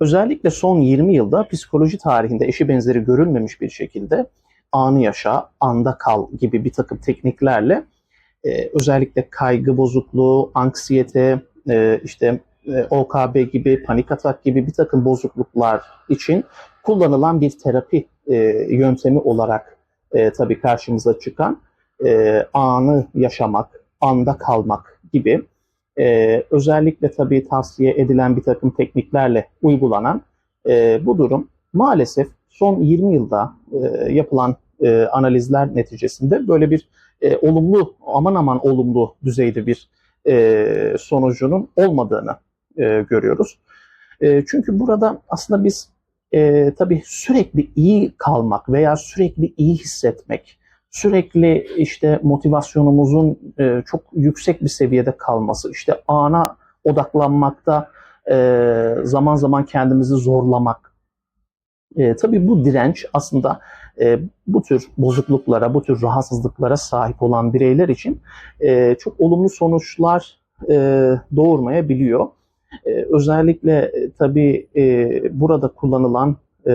özellikle son 20 yılda psikoloji tarihinde eşi benzeri görülmemiş bir şekilde anı yaşa, anda kal gibi bir takım tekniklerle e, özellikle kaygı bozukluğu, anksiyete, e, işte e, OKB gibi, panik atak gibi bir takım bozukluklar için kullanılan bir terapi e, yöntemi olarak e, tabii karşımıza çıkan e, anı yaşamak, anda kalmak gibi e, özellikle tabii tavsiye edilen bir takım tekniklerle uygulanan e, bu durum maalesef son 20 yılda e, yapılan e, analizler neticesinde böyle bir e, olumlu, aman aman olumlu düzeyde bir e, sonucunun olmadığını e, görüyoruz. E, çünkü burada aslında biz e, tabii sürekli iyi kalmak veya sürekli iyi hissetmek, sürekli işte motivasyonumuzun e, çok yüksek bir seviyede kalması, işte ana odaklanmakta e, zaman zaman kendimizi zorlamak. E, tabii bu direnç aslında e, bu tür bozukluklara, bu tür rahatsızlıklara sahip olan bireyler için e, çok olumlu sonuçlar e, doğurmayabiliyor. E, özellikle e, tabii e, burada kullanılan e,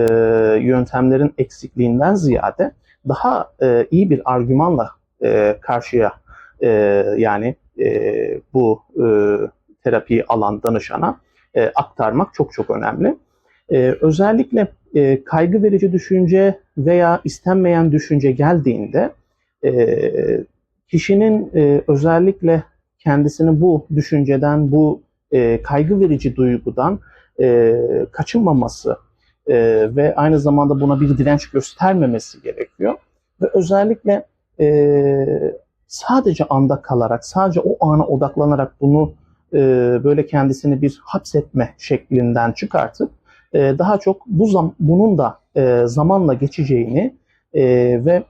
yöntemlerin eksikliğinden ziyade daha e, iyi bir argümanla e, karşıya e, yani e, bu e, terapiyi alan danışana e, aktarmak çok çok önemli. E, özellikle e, kaygı verici düşünce veya istenmeyen düşünce geldiğinde e, kişinin e, özellikle kendisini bu düşünceden, bu e, kaygı verici duygudan e, kaçınmaması e, ve aynı zamanda buna bir direnç göstermemesi gerekiyor. Ve özellikle e, sadece anda kalarak, sadece o ana odaklanarak bunu e, böyle kendisini bir hapsetme şeklinden çıkartıp e, daha çok bu zam bunun da e, zamanla geçeceğini e, ve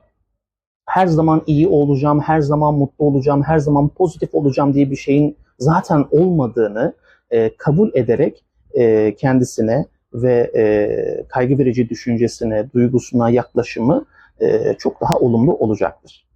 her zaman iyi olacağım, her zaman mutlu olacağım, her zaman pozitif olacağım diye bir şeyin zaten olmadığını e, kabul ederek e, kendisine ve e, kaygı verici düşüncesine, duygusuna yaklaşımı çok daha olumlu olacaktır.